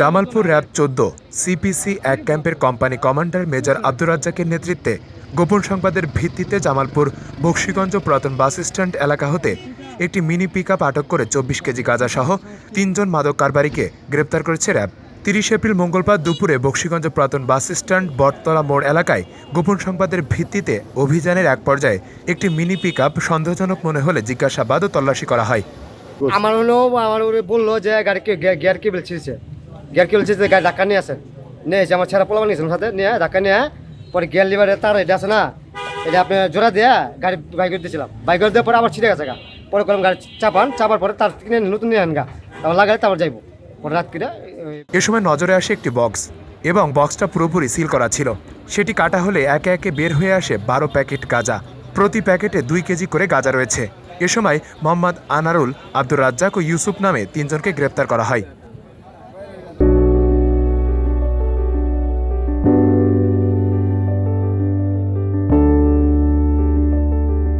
Jamalpur RAB চোদ্দ CPC এক ক্যাম্পের কোম্পানি কমান্ডার মেজর আব্দুর রাজ্জাকের নেতৃত্বে গোপন সংবাদের ভিত্তিতে জামালপুর বক্সিগঞ্জ পুরাতন বাস স্ট্যান্ড এলাকা হতে একটি মিনি পিক আটক করে চব্বিশ কেজি গাঁজা সহ তিনজন মাদক কারবারিকে গ্রেপ্তার করেছে র্যাব। তিরিশ এপ্রিল মঙ্গলবার দুপুরে বক্সিগঞ্জ পুরাতন বাস স্ট্যান্ড বটতলা মোড় এলাকায় গোপন সংবাদের ভিত্তিতে অভিযানের এক পর্যায়ে একটি মিনি পিক সন্দেহজনক মনে হলে জিজ্ঞাসাবাদ ও তল্লাশি করা হয়। আমার হলো, আমার বলল যে গাড়ি কে গিয়ার কেবল ছিঁড়ছে গিয়ার কেবল ছিঁড়ছে গাড়ি ধাক্কা নিয়ে আসেন নিয়ে এসে আমার ছেঁড়া পোলা নিয়েছিলাম সাথে নিয়ে, ধাক্কা নিয়ে, পরে গিয়ার লিভারে তার এটা আছে না, এটা আপনি জোড়া দিয়ে গাড়ি বাইক দিয়েছিলাম। বাইক দিয়ে পরে আবার ছিঁড়ে গেছে গা। পরে করলাম গাড়ি চাপান, চাপার পরে তার কিনে নতুন নিয়ে আন গা। তারপর লাগাই তারপর যাইবো। পরে রাত কিনে এ সময় নজরে আসে একটি বক্স, এবং বক্সটা পুরোপুরি সিল করা ছিল। সেটি কাটা হলে একে একে বের হয়ে আসে বারো প্যাকেট গাঁজা। প্রতি প্যাকেটে দুই কেজি করে গাঁজা রয়েছে। এ সময় মোহাম্মদ আনারুল, আব্দুর রাজ্জাক ও ইউসুফ নামে তিনজনকে গ্রেপ্তার করা হয়।